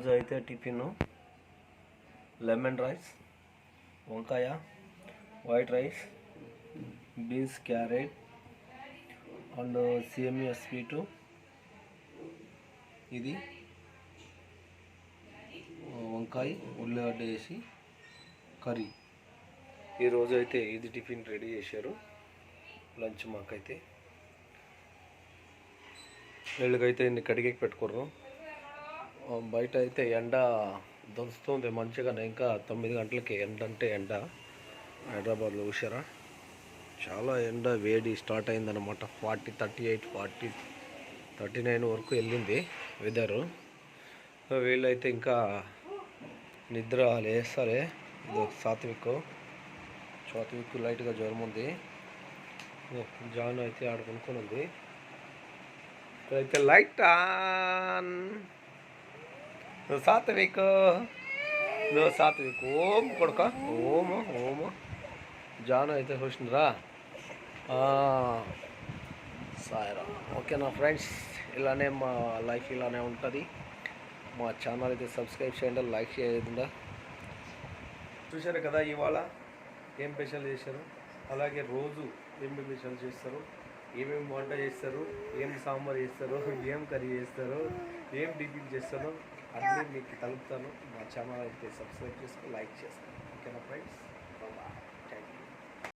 ఈరోజు అయితే tiffin. Lemon rice వంకాయ white rice beans carrot and సేమియా స్వీటు. ఇది. వంకాయ ఉల్లిగడ్డ వేసి కర్రీ. ఈరోజు అయితే ఇది టిఫిన్ రెడీ చేశారు. లంచ్ మాకైతే. వీళ్ళకైతే ఇన్ని కడిగేకి పెట్టుకుర్రు. బయట అయితే ఎండ దంచుతుంది మంచిగానే. ఇంకా తొమ్మిది గంటలకి ఎండ అంటే ఎండ. హైదరాబాద్లో చూసారా చాలా ఎండ వేడి స్టార్ట్ అయిందనమాట forty thirty eight forty thirty nine వరకు వెళ్ళింది వెదరు. వీళ్ళైతే ఇంకా నిద్ర లేస్తారే. ఇది సాత్విక్ సాత్విక్ లైట్గా జ్వరం ఉంది. జాన్ అయితే ఆడ కొనుక్కొని ఉంది. ఇక్కడైతే లైట్ ఆన్. సాత్విక్. నువ్వు సాత్విక్. ఓం కొడుక. ఓం ఓం. జాన్ అయితే చూసినరా సాయరా. ఓకేనా ఫ్రెండ్స్ ఇలానే మా లైఫ్ ఇలానే ఉంటుంది. మా ఛానల్ అయితే సబ్స్క్రైబ్ చేయండి లైక్ చేయకుండా చూశారు కదా ఇవాళ ఏం స్పెషల్ చేశారు? అలాగే రోజు ఏం స్పెషల్ చేస్తారు? ఏమేమి వంట చేస్తారు? ఏం సాంబార్ చేస్తారు? ఏం కర్రీ చేస్తారు? ఏం టిఫిన్ చేస్తారు? అన్నీ మీకు కలుపుతాను మా ఛానల్ అయితే సబ్స్క్రైబ్ చేసుకుని లైక్ చేస్తాను ఓకేనా ఫ్రెండ్స్?